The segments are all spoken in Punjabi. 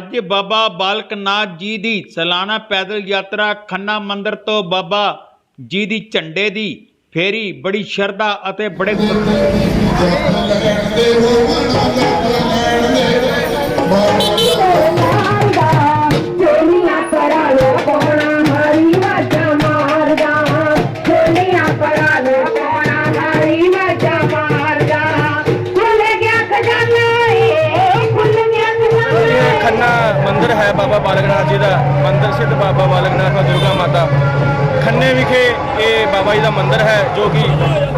ਅੱਜ ਬਾਬਾ ਬਾਲਕ ਨਾਥ ਜੀ ਦੀ ਸਾਲਾਨਾ ਪੈਦਲ ਯਾਤਰਾ ਖੰਨਾ ਮੰਦਿਰ ਤੋਂ ਬਾਬਾ ਜੀ ਦੀ ਝੰਡੇ ਦੀ ਫੇਰੀ ਬੜੀ ਸ਼ਰਧਾ ਅਤੇ ਬੜੇ ਚੋਲੀਆਂ ਬਾਲਕਨਾਥ ਜੀ ਦਾ ਮੰਦਿਰ ਸਿੱਧ ਬਾਬਾ ਬਾਲਕਨਾਥ ਔਰ ਦੁਰਗਾ ਮਾਤਾ। ਖੰਨੇ ਵਿਖੇ ਇਹ ਬਾਬਾ ਜੀ ਦਾ ਮੰਦਿਰ ਹੈ ਜੋ ਕਿ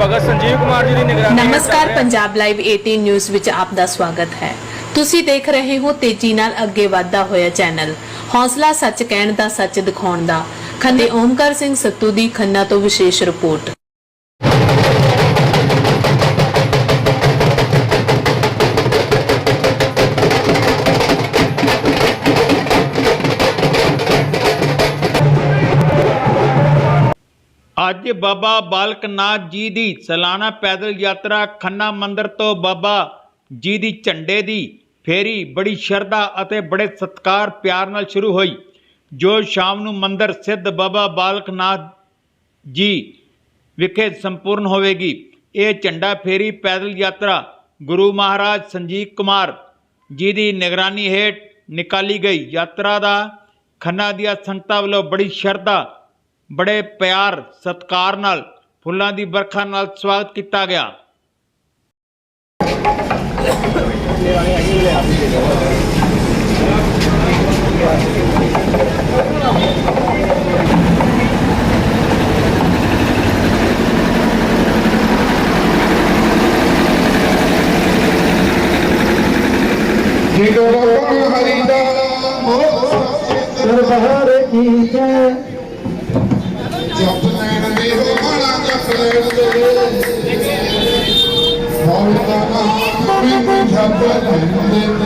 ਭਗਤ ਸੰਜੀਵ ਕੁਮਾਰ ਜੀ ਦੀ ਨਿਗਰਾਨੀ ਨਮਸਕਾਰ। ਪੰਜਾਬ ਲਾਈਵ 18 ਨਿਊਜ਼ ਵਿੱਚ ਆਪ ਦਾ ਸਵਾਗਤ ਹੈ। ਤੁਸੀਂ ਦੇਖ ਰਹੇ ਹੋ ਤੇਜ਼ੀ ਨਾਲ ਅੱਗੇ ਵਧਦਾ ਹੋਇਆ ਚੈਨਲ। ਹੌਸਲਾ ਸੱਚ ਕਹਿਣ ਦਾ ਸੱਚ ਦਿਖਾਉਣ ਦਾ। ਖੰਨੇ ਓਮਕਾਰ ਸਿੰਘ ਸੱਤੂ ਦੀ ਖੰਨਾ ਤੋਂ ਵਿਸ਼ੇਸ਼ ਰਿਪੋਰਟ। ਅੱਜ ਬਾਬਾ ਬਾਲਕ ਨਾਥ ਜੀ ਦੀ ਸਾਲਾਨਾ ਪੈਦਲ ਯਾਤਰਾ ਖੰਨਾ ਮੰਦਿਰ ਤੋਂ ਬਾਬਾ ਜੀ ਦੀ ਝੰਡੇ ਦੀ ਫੇਰੀ ਬੜੀ ਸ਼ਰਧਾ ਅਤੇ ਬੜੇ ਸਤਕਾਰ, ਪਿਆਰ ਨਾਲ ਸ਼ੁਰੂ ਹੋਈ। ਜੋ ਸ਼ਾਮ ਨੂੰ ਮੰਦਿਰ ਸਿੱਧ ਬਾਬਾ ਬਾਲਕ ਨਾਥ ਜੀ ਵਿਖੇ ਸੰਪੂਰਨ ਹੋਵੇਗੀ। ਇਹ ਝੰਡਾ ਫੇਰੀ ਪੈਦਲ ਯਾਤਰਾ ਗੁਰੂ ਮਹਾਰਾਜ ਸੰਜੀਵ ਕੁਮਾਰ ਜੀ ਦੀ ਨਿਗਰਾਨੀ ਹੇਠ ਨਿਕਾਲੀ ਗਈ। ਯਾਤਰਾ ਦਾ ਖੰਨਾ ਦੀਆਂ ਸੰਗਤਾਂ ਵੱਲੋਂ ਬੜੀ ਸ਼ਰਧਾ ਬੜੇ ਪਿਆਰ, ਸਤਕਾਰ ਨਾਲ ਫੁੱਲਾਂ ਦੀ ਵਰਖਾ ਨਾਲ ਸਵਾਗਤ ਕੀਤਾ ਗਿਆ। ਜਿਗੋ ਹਰੀ ਦਾ ਦਰਬਾਰ ਕੀ ਜੈ ਜਪ ਲੈਣ ਦੇ ਹੋ ਬੜਾ ਜਪ ਲੈਣ ਦੇ ਮੌਲ ਦਾ ਨਾਮ ਵੀ ਜਪ ਲੈਣ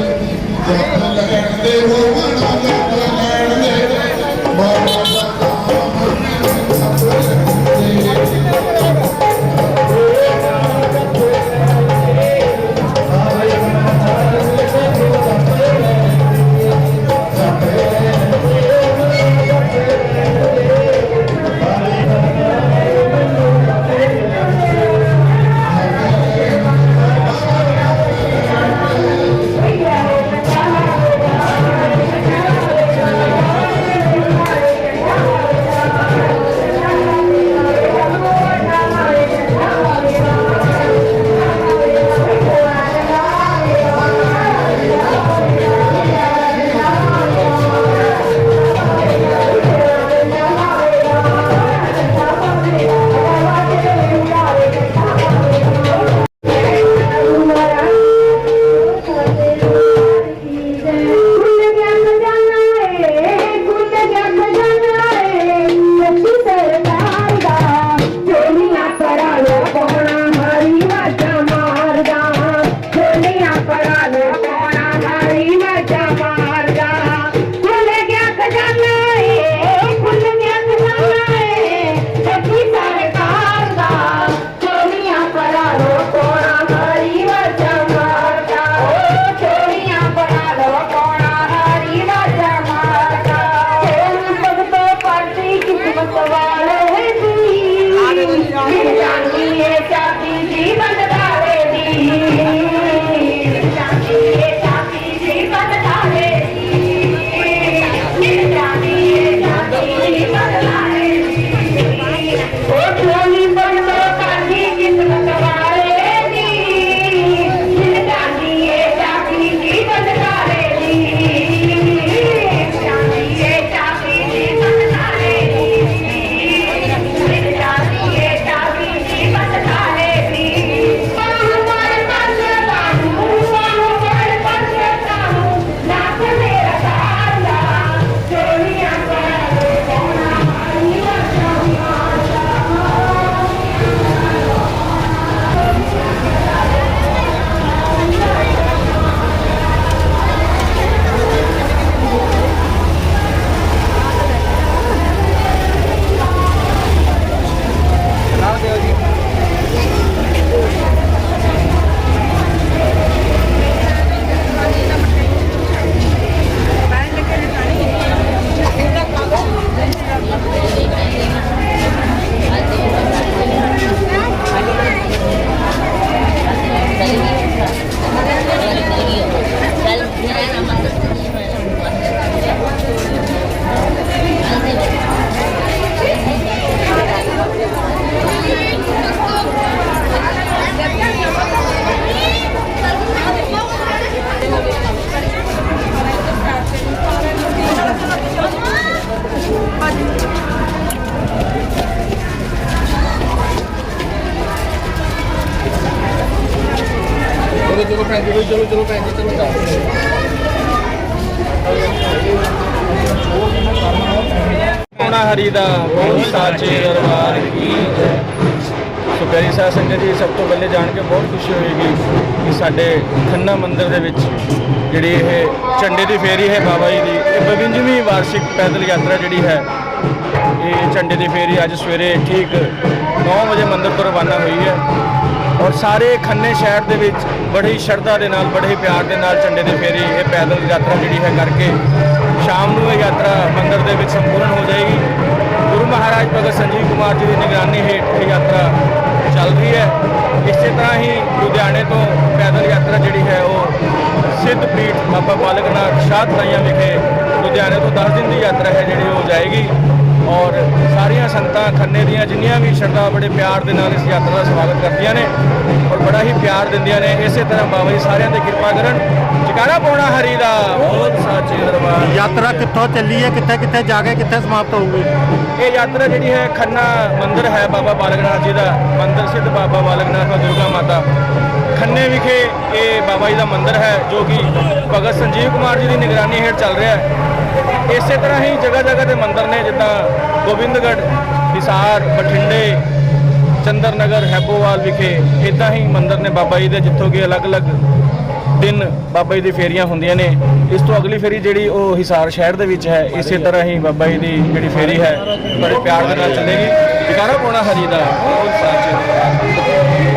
Caralho! ਚਲੋ ਚਲੋ ਚਲੋ, ਭੈਣ ਜੀ, ਚਲੋ ਹੋਣਾ ਹਰੀ ਦਾ ਬਹੁਤ ਸਾਚੇ ਦਰਬਾਰ ਕੀ ਸੋ ਪਿਆਰੀ ਸੰਗਤ ਜੀ, ਸਭ ਤੋਂ ਪਹਿਲੇ ਜਾਣ ਕੇ ਬਹੁਤ ਖੁਸ਼ੀ ਹੋਏਗੀ ਕਿ ਸਾਡੇ ਖੰਨਾ ਮੰਦਿਰ ਦੇ ਵਿੱਚ ਜਿਹੜੀ ਇਹ ਝੰਡੇ ਦੀ ਫੇਰੀ ਹੈ ਬਾਬਾ ਜੀ ਦੀ, ਇਹ 52ਵੀਂ ਵਾਰਸ਼ਿਕ ਪੈਦਲ ਯਾਤਰਾ ਜਿਹੜੀ ਹੈ, ਇਹ ਝੰਡੇ ਦੀ ਫੇਰੀ ਅੱਜ ਸਵੇਰੇ ਠੀਕ 9 ਵਜੇ ਮੰਦਿਰ ਤੋਂ ਰਵਾਨਾ ਹੋਈ ਹੈ। ਔਰ ਸਾਰੇ ਖੰਨੇ ਸ਼ਹਿਰ ਦੇ ਵਿੱਚ ਬੜੀ ਸ਼ਰਧਾ ਦੇ ਨਾਲ, ਬੜੇ ਹੀ ਪਿਆਰ ਦੇ ਨਾਲ ਝੰਡੇ ਦੇ ਫੇਰੀ ਇਹ ਪੈਦਲ ਯਾਤਰਾ ਜਿਹੜੀ ਹੈ ਕਰਕੇ ਸ਼ਾਮ ਨੂੰ ਇਹ ਯਾਤਰਾ ਮੰਦਰ ਦੇ ਵਿੱਚ ਸੰਪੂਰਨ ਹੋ ਜਾਏਗੀ। ਗੁਰੂ ਮਹਾਰਾਜ ਭਗਤ ਸੰਜੀਵ ਕੁਮਾਰ ਜੀ ਦੀ ਨਿਗਰਾਨੀ ਹੇਠ ਇਹ ਯਾਤਰਾ ਚੱਲ ਰਹੀ ਹੈ। ਇਸੇ ਤਰ੍ਹਾਂ ਹੀ ਲੁਧਿਆਣੇ ਤੋਂ ਪੈਦਲ ਯਾਤਰਾ ਜਿਹੜੀ ਹੈ ਉਹ ਸਿੱਧ ਪੀਠ ਬਾਬਾ ਬਾਲਕ ਨਾਥ ਸ਼ਾਹ ਤਲਾਈਆਂ ਵਿਖੇ ਲੁਧਿਆਣੇ ਤੋਂ 10 ਦਿਨ ਦੀ ਯਾਤਰਾ ਹੈ ਜਿਹੜੀ ਉਹ ਜਾਏਗੀ। ਔਰ ਸਾਰੀਆਂ ਸੰਗਤਾਂ ਖੰਨੇ ਦੀਆਂ ਜਿੰਨੀਆਂ ਵੀ ਸ਼ਰਧਾ ਬੜੇ ਪਿਆਰ ਦੇ ਨਾਲ ਇਸ ਯਾਤਰਾ ਦਾ ਸਵਾਗਤ ਕਰਦੀਆਂ ਨੇ ਔਰ ਬੜਾ ਹੀ ਪਿਆਰ ਦਿੰਦੀਆਂ ਨੇ ਇਸੇ ਤਰ੍ਹਾਂ ਬਾਬਾ ਜੀ ਸਾਰਿਆਂ ਤੇ ਕਿਰਪਾ ਕਰਨ। ਜਕਾਰਾ ਪਾਉਣਾ ਹਰੀ ਦਾ। ਬਹੁਤ ਸਾਚੇ ਦਰਬਾਰ। ਯਾਤਰਾ ਕਿੱਥੋਂ ਚੱਲੀ ਹੈ ਕਿੱਥੇ ਕਿੱਥੇ ਜਾ ਕੇ ਕਿੱਥੇ ਸਮਾਪਤ ਹੋਊਗੀ? ਇਹ ਯਾਤਰਾ ਜਿਹੜੀ ਹੈ ਖੰਨਾ ਮੰਦਿਰ ਹੈ ਬਾਬਾ ਬਾਲਕ ਨਾਥ ਜੀ ਦਾ। ਮੰਦਿਰ ਸਿੱਧ ਬਾਬਾ ਬਾਲਕ ਨਾਥ ਦਾ ਦੁਰਗਾ ਮਾਤਾ। ਖੰਨੇ ਵਿਖੇ ਇਹ ਬਾਬਾ ਜੀ ਦਾ ਮੰਦਿਰ ਹੈ, ਜੋ ਕਿ ਭਗਤ ਸੰਜੀਵ ਕੁਮਾਰ ਜੀ ਦੀ ਨਿਗਰਾਨੀ ਹੇਠ ਚੱਲ ਰਿਹਾ ਹੈ। ਇਸੇ ਤਰ੍ਹਾਂ ਹੀ ਜਗ੍ਹਾ ਜਗ੍ਹਾ ਤੇ ਮੰਦਿਰ ਨੇ, ਜਿੱਦਾਂ ਗੋਬਿੰਦਗੜ੍ਹ, ਹਿਸਾਰ, ਬਠਿੰਡੇ ਚੰਦਰ ਨਗਰ ਹੈਬੋਵਾਲ ਵਿਖੇ ਇਦਾਂ ਹੀ ਮੰਦਿਰ ਨੇ ਬਾਬਾ ਜੀ ਦੇ, ਜਿੱਥੋਂ ਕਿ ਅਲੱਗ-ਅਲੱਗ ਦਿਨ ਬਾਬਾ ਜੀ ਦੀ ਫੇਰੀਆਂ ਹੁੰਦੀਆਂ ਨੇ। ਇਸ ਤੋਂ ਅਗਲੀ ਫੇਰੀ ਜਿਹੜੀ ਉਹ ਹਿਸਾਰ ਸ਼ਹਿਰ ਦੇ ਵਿੱਚ ਹੈ, ਇਸੇ ਤਰ੍ਹਾਂ ਹੀ ਬਾਬਾ ਜੀ ਦੀ ਜਿਹੜੀ ਫੇਰੀ ਹੈ, ਬੜੇ ਪਿਆਰ ਦੇ ਨਾਲ ਚੱਲੇਗੀ। ਟਿਕਾਣਾ ਪਾਉਣਾ ਹਰੀ ਦਾ। ਬਹੁਤ ਸਾਚੇ